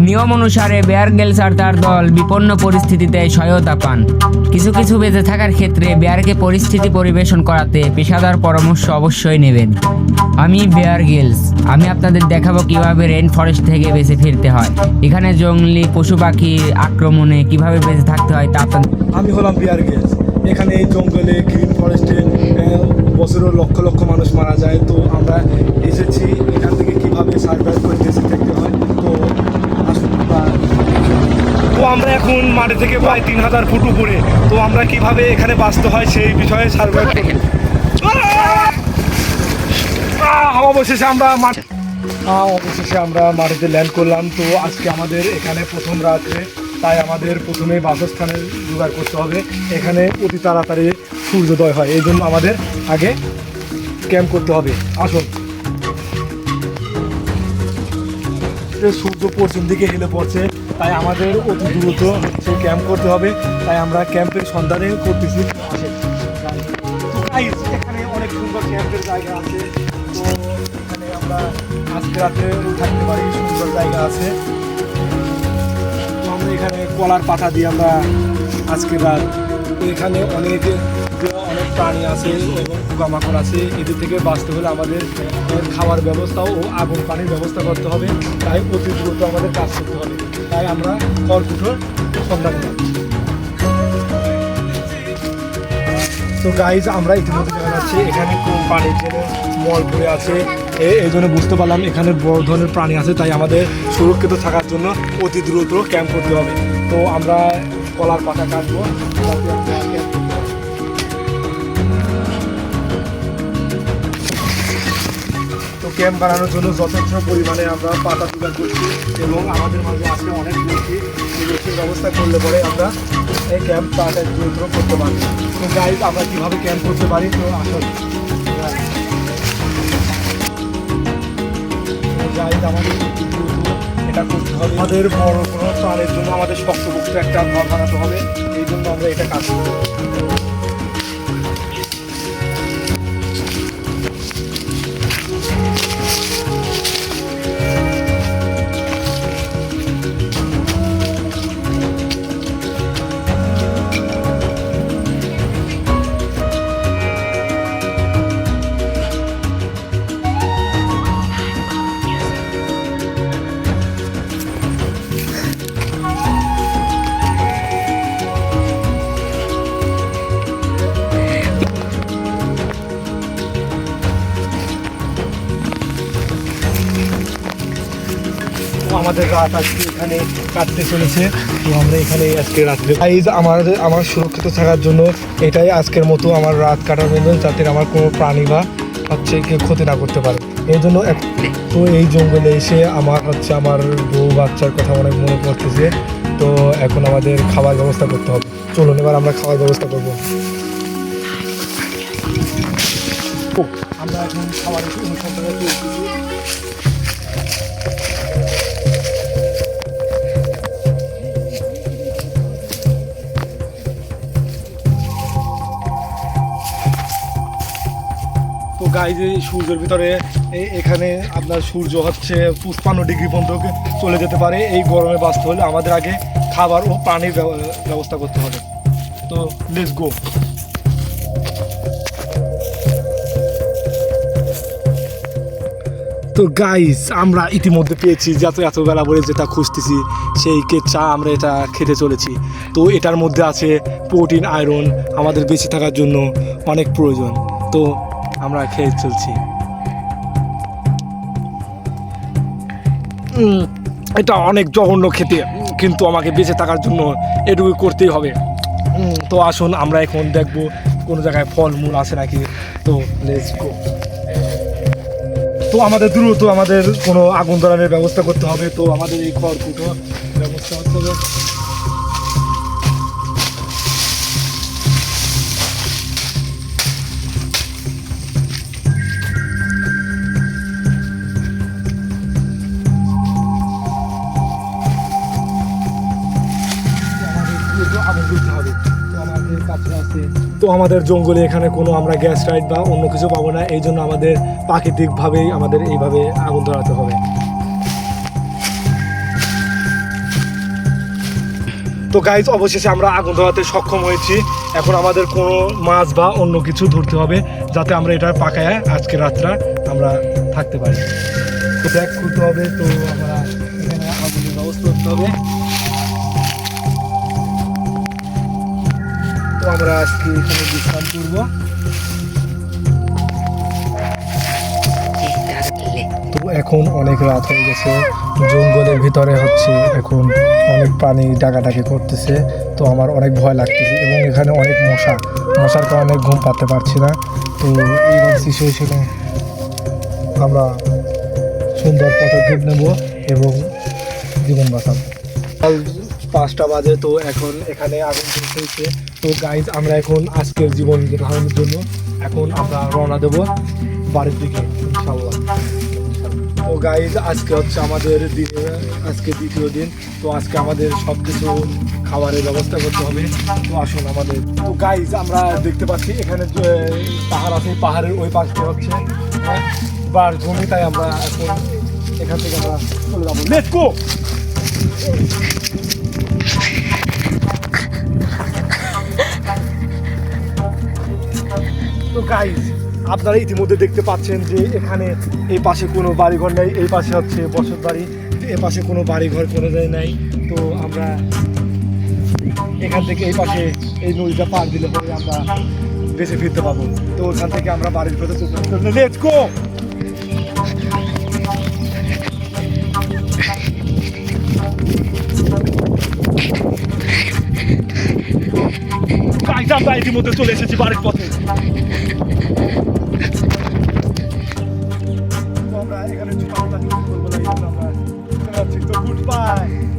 নিয়ম অনুসারে বেয়ার গেলস আর তার দল, বিপন্ন পরিস্থিতিতে সহায়তা পান। কিছু কিছু বেঁচে থাকার ক্ষেত্রে বেয়ারকে পরিস্থিতি পরিবেশন করাতে পেশাদার পরামর্শ অবশ্যই নেবেন। আমি বেয়ার গেলস। আমি আপনাদের দেখাবো কীভাবে রেন ফরেস্ট থেকে বেঁচে ফিরতে হয়। এখানে জঙ্গলি, পশু পাখির আক্রমণে কীভাবে বেঁচে থাকতে হয় তা আপনাদের আমি হলাম বিয়ার গেস এখানে এই জঙ্গলে গ্রিন ফরেস্টে বছরের লক্ষ লক্ষ মানুষ মারা যায়। তো আমরা এসেছি এখান থেকে কীভাবে সার্ভাইভ করে বেঁচে থাকতে হয় তো আসুন আমরা- তো আমরা এখন মাটি থেকে প্রায় তিন হাজার ফুট উপরে। তো আমরা কীভাবে এখানে বাঁচতে হয় সেই বিষয়ে আহ, অবশেষে আমরা মাঠ- অবশেষে আমরা মাটিতে ল্যান্ড করলাম। তো আজকে আমাদের এখানে প্রথম রাত্রে তাই আমাদের প্রথমে বাসস্থানের জোগাড় করতে হবে। এখানে অতি তাড়াতাড়ি সূর্যোদয় হয় এই জন্য আমাদের আগে ক্যাম্প করতে হবে। আসুন। এই সূর্য পশ্চিম দিকে হেলে পড়ছে, তাই আমাদের অতি দ্রুত হচ্ছে ক্যাম্প করতে হবে। তাই আমরা ক্যাম্পের সন্ধানে করতেছি। আমরা আজকে রাতে থাকতে পারি, সুন্দর জায়গা আছে। আমরা এখানে কলার পাতা দিয়ে আমরা আজকে রাত এখানে অনেক অনেক প্রাণী আছে এবং পোকামাকড় আছে। এদের থেকে বাঁচতে হলে আমাদের খাওয়ার ব্যবস্থা ও আগুন পানির ব্যবস্থা করতে হবে। তাই অতি দ্রুত আমাদের কাজ করতে হবে। তাই আমরা খড়কুটোর সন্ধান নিলাম তো গাইজ আমরা ইতিমধ্যে দেখা যাচ্ছে এখানে খুব পানির জন্য মল পড়ে আছে। এই জন্য বুঝতে পারলাম এখানে বড় ধরনের প্রাণী আছে। তাই আমাদের সুরক্ষিত থাকার জন্য অতি দ্রুত ক্যাম্প করতে হবে। তো আমরা কলার পাতা কাটবো। তো ক্যাম্প বানানোর জন্য যথেষ্ট পরিমাণে আমরা পাতা জোগাড় করছি এবং আমাদের মাঝে আছে অনেক এই ব্যক্তির ব্যবস্থা করলে পরে আমরা এই ক্যাম্প তাড়াতাড়ি দ্রুত করতে পারি তো গাইজ আমরা কীভাবে ক্যাম্প করতে পারি? তো আসল গাইজ আমাদের এটা করতে হবে। আমাদের বড় কোনো চালের জন্য আমাদের শক্তপোক্ত একটা ঘর বানাতে হবে। এই জন্য আমরা এটা কাজ করি আমাদের রাত আজকে এখানে কাটতে চলেছে। তো আমরা এখানে আজকে রাত্রে গাইজ আমাদের আমার সুরক্ষিত থাকার জন্য এটাই আজকের মতো আমার রাত কাটার জন্য, যাতে আমার কোনো প্রাণী বা হচ্ছে কেউ ক্ষতি না করতে পারে। এই জন্য তো এই জঙ্গলে এসে আমার হচ্ছে আমার বউ বাচ্চার কথা অনেক মনে পড়তেছে। তো এখন আমাদের খাবার ব্যবস্থা করতে হবে। চলুন, এবার আমরা খাওয়ার ব্যবস্থা করব। আমরা এখন খাবারের গাইজ এই সূর্যের ভিতরে এখানে আপনার সূর্য হচ্ছে পুষ্পান্ন ডিগ্রি পর্যন্ত চলে যেতে পারে। এই গরমে বাঁচতে হলে আমাদের আগে খাবার ও পানির ব্যব- ব্যবস্থা করতে হবে। তো লেটস গো তো গাইস আমরা ইতিমধ্যে পেয়েছি যত এত বেলা বলে যেটা খুঁজতেছি, সেই কে চা আমরা এটা খেতে চলেছি। তো এটার মধ্যে আছে প্রোটিন আয়রন আমাদের বেঁচে থাকার জন্য অনেক প্রয়োজন। তো আমরা খেয়ে চলছি। এটা অনেক জঘন্য খেতে, কিন্তু আমাকে বেঁচে থাকার জন্য এটুকু করতেই হবে। তো আসুন, আমরা এখন দেখব কোনো জায়গায় ফলমূল আছে নাকি। তো লেটস গো তো আমাদের দ্রুত আমাদের কোনো আগুন ধরানোর ব্যবস্থা করতে হবে। তো আমাদের এই খড়কুটো ব্যবস্থা করতে হবে। তো আমাদের জঙ্গলে এখানে কোনো আমরা গ্যাস লাইট বা অন্য কিছু পাবো না, এই জন্য আমাদের প্রাকৃতিকভাবেই আমাদের এইভাবে আগুন ধরাতে হবে। তো গাইজ অবশেষে আমরা আগুন ধরাতে সক্ষম হয়েছি। এখন আমাদের কোনো মাছ বা অন্য কিছু ধরতে হবে, যাতে আমরা এটা পাকায় আজকে রাতটা আমরা থাকতে পারি। তো ব্যাগ খুলতে হবে, তো আমরা এখানে আগুনের ব্যবস্থা করতে হবে। তো আমরা আজকে এখানে বিশ্রাম করব। তো এখন অনেক রাত হয়ে গেছে। জঙ্গলের ভিতরে হচ্ছে এখন অনেক প্রাণী ডাকাডাকি করতেছে। তো আমার অনেক ভয় লাগতেছে এবং এখানে অনেক মশা। মশার কারণে ঘুম পাতে পারছি না। তো এইরকম সিচুয়েশনে আমরা সুন্দর পদক্ষেপ নেব এবং জীবন বাঁচাবো। পাঁচটা বাজে তো এখন এখানে আগুন হয়েছে তো গাইজ আমরা এখন আজকের জীবন ধারণের জন্য এখন আমরা রওনা দেব বাড়ির দিকে ইনশাল্লাহ তো গাইজ আজকে হচ্ছে আমাদের দিনে আজকে দ্বিতীয় দিন তো আজকে আমাদের সব কিছু খাবারের ব্যবস্থা করতে হবে। তো আসুন আমাদের। তো গাইজ আমরা দেখতে পাচ্ছি এখানে যে পাহাড় আছে পাহাড়ের ওই পাশে হচ্ছে হ্যাঁ, বার জমি তাই আমরা এখন এখান থেকে আমরা চলে যাব। লেটস গাইজ আপনারা ইতিমধ্যে দেখতে পাচ্ছেন যে এখানে এই পাশে কোনো বাড়িঘর নেই, এই পাশে হচ্ছে বসত বাড়ি এ পাশে কোনো বাড়িঘর কোনো জায়গায় নাই। তো আমরা এখান থেকে এই পাশে এই নদীটা পার দিলে পরে আমরা বেঁচে ফিরতে পাবো তো ওখান থেকে আমরা বাড়ির ভেতরে লেটস গো আমরা ইতিমধ্যে চলে এসেছি বাড়ির পথে। এখানে ছটা ঠিক করব না আমরা ঠিক তো গুড বাই